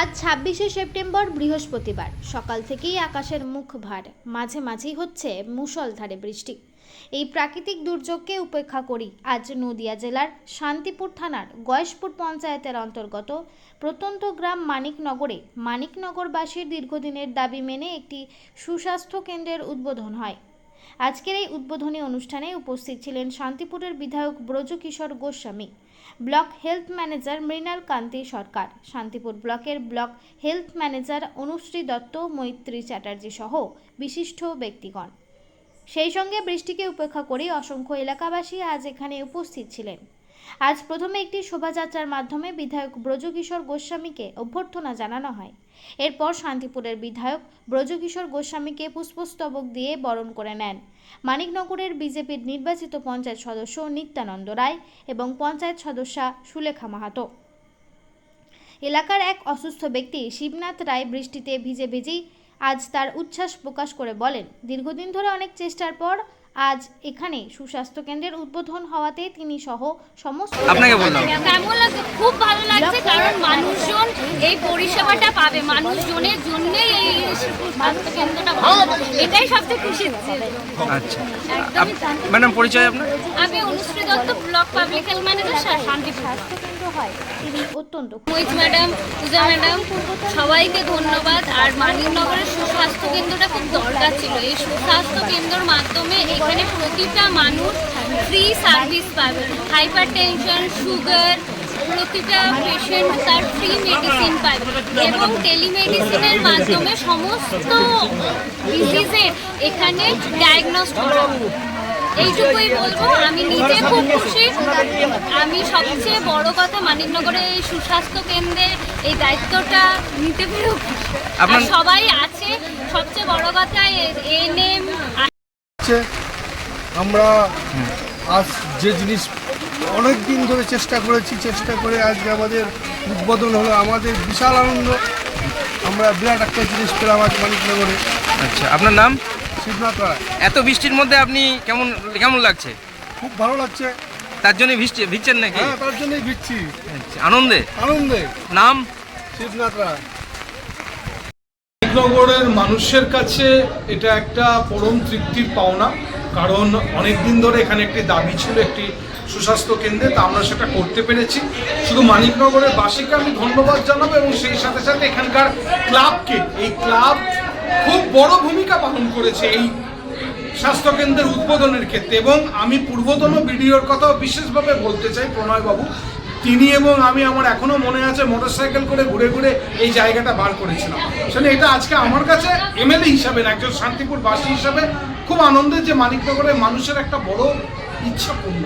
আজ ছাব্বিশে সেপ্টেম্বর বৃহস্পতিবার। সকাল থেকেই আকাশের মুখ ভার, মাঝে মাঝেই হচ্ছে মুষলধারে বৃষ্টি। এই প্রাকৃতিক দুর্যোগকে উপেক্ষা করি আজ নদিয়া জেলার শান্তিপুর থানার গয়েশপুর পঞ্চায়েতের অন্তর্গত প্রত্যন্ত গ্রাম মানিকনগরে। মানিকনগরবাসীর দীর্ঘদিনের দাবি মেনে একটি সুস্বাস্থ্য কেন্দ্রের উদ্বোধন হয়। আজকের এই উদ্বোধনী অনুষ্ঠানে উপস্থিত ছিলেন শান্তিপুরের বিধায়ক Brajakishore Goswami, block health manager Mrinal Kanti Sarkar, Shantipur ব্লকের block health manager Anushree Dutta, Maitri Chatterjee সহ বিশিষ্ট ব্যক্তিগণ। সেই সঙ্গে বৃষ্টিকে উপেক্ষা করে অসংখ্য এলাকাবাসী আজ এখানে উপস্থিত ছিলেন। আজ প্রথমে একটি শোভাযাত্রার মাধ্যমে বিধায়ক ব্রজকিশোর গোস্বামীকে অভ্যর্থনা জানানো হয়। এরপর শান্তিপুরের বিধায়ক ব্রজকিশোর গোস্বামীকে পুষ্পস্তবক দিয়ে বরণ করে নেন। মানিকনগরের বিজেপির নির্বাচিত পঞ্চায়েত সদস্য নিত্যানন্দ রায় এবং পঞ্চায়েত সদস্যা সুলেখা মাহাতো। এলাকার এক অসুস্থ ব্যক্তি শিবনাথ রায় বৃষ্টিতে ভিজে ভিজেই আজ তার উচ্ছ্বাস প্রকাশ করে বলেন, দীর্ঘদিন ধরে অনেক চেষ্টার পর আজ এখানে সুস্বাস্থ্য কেন্দ্রের উদ্বোধন হওয়াতে তিনি সহ সমস্ত আপনাকে বললাম। কেমন লাগছে? খুব ভালো লাগছে কারণ মানুষজন এই পরিষেবাটা পাবে। মানুষজনের জন্যই এই স্বাস্থ্য কেন্দ্রটা ভালো এটাই সবচেয়ে খুশি আচ্ছা। ম্যাডাম পরিচয় আপনার? আমি Anushree Dutta block public health manager Shantipur. স্বাস্থ্য কেন্দ্র হয় অত্যন্ত মহিত ম্যাডাম পূজা ম্যাডাম সবাইকে ধন্যবাদ। আর মানিকনগরের সুস্বাস্থ্য কেন্দ্রটা খুব দরকার ছিল। এই সুস্বাস্থ্য কেন্দ্রের মাধ্যমে এখানে প্রতিটা মানুষ ফ্রি সার্ভিস পাবে। হাইপার টেনশন সুগার প্রতিটা পেশেন্ট তার ফ্রি মেডিসিন পাবে এবং টেলিমেডিসিনের মাধ্যমে সমস্ত ডিজিজের এখানে ডায়াগনস্ট করা। এইটুকুই বলব আমি নিজে খুব খুশি আমি সবচেয়ে বড় কথা মানিকনগরের এই সুস্বাস্থ্য কেন্দ্রের এই দায়িত্বটা নিতে পেরেও খুশি। আর সবাই আছে সবচেয়ে বড় কথা এনএম আমরা আজ যে জিনিস অনেক দিন ধরে চেষ্টা করেছি চেষ্টা করে আজকে আমাদের উদ্বোধন হলো আমাদের বিশাল আনন্দ। আমরা বিরাট একটা জিনিস পেলাম আজ মানিকনগরে। আচ্ছা আপনার নাম? শিবনাথ রায়। এত বৃষ্টির মধ্যে আপনি কেমন কেমন লাগছে? খুব ভালো লাগছে। তার জন্য ভিজছে ভিজছেন নাকি? হ্যাঁ তার জন্যই ভিড়ছি আচ্ছা, আনন্দে? আনন্দে। নাম? শিবনাথ রায়। নগরের মানুষের কাছে এটা একটা পরম তৃপ্তির পাওনা, কারণ অনেক দিন ধরে এখানে একটি দাবি ছিল একটি সুস্বাস্থ্য কেন্দ্রে, তা আমরা সেটা করতে পেরেছি। শুধু মানিকনগরের বাসীকে আমি ধন্যবাদ জানাব এবং সেই সাথে সাথে এখানকার ক্লাবকে, এই ক্লাব খুব বড় ভূমিকা পালন করেছে এই স্বাস্থ্যকেন্দ্রের উদ্বোধনের ক্ষেত্রে এবং আমি পূর্বতন ভিডিওর কথাও বিশেষভাবে বলতে চাই প্রণয়বাবু তিনি এবং আমি, আমার এখনও মনে আছে মোটরসাইকেল করে ঘুরে ঘুরে এই জায়গাটা বার করেছিলাম আসলে এটা আজকে আমার কাছে এমএলএ হিসাবে, একজন শান্তিপুর বাসী হিসাবে খুব আনন্দের যে মানিকনগরের মানুষের একটা বড় ইচ্ছা পূর্ণ।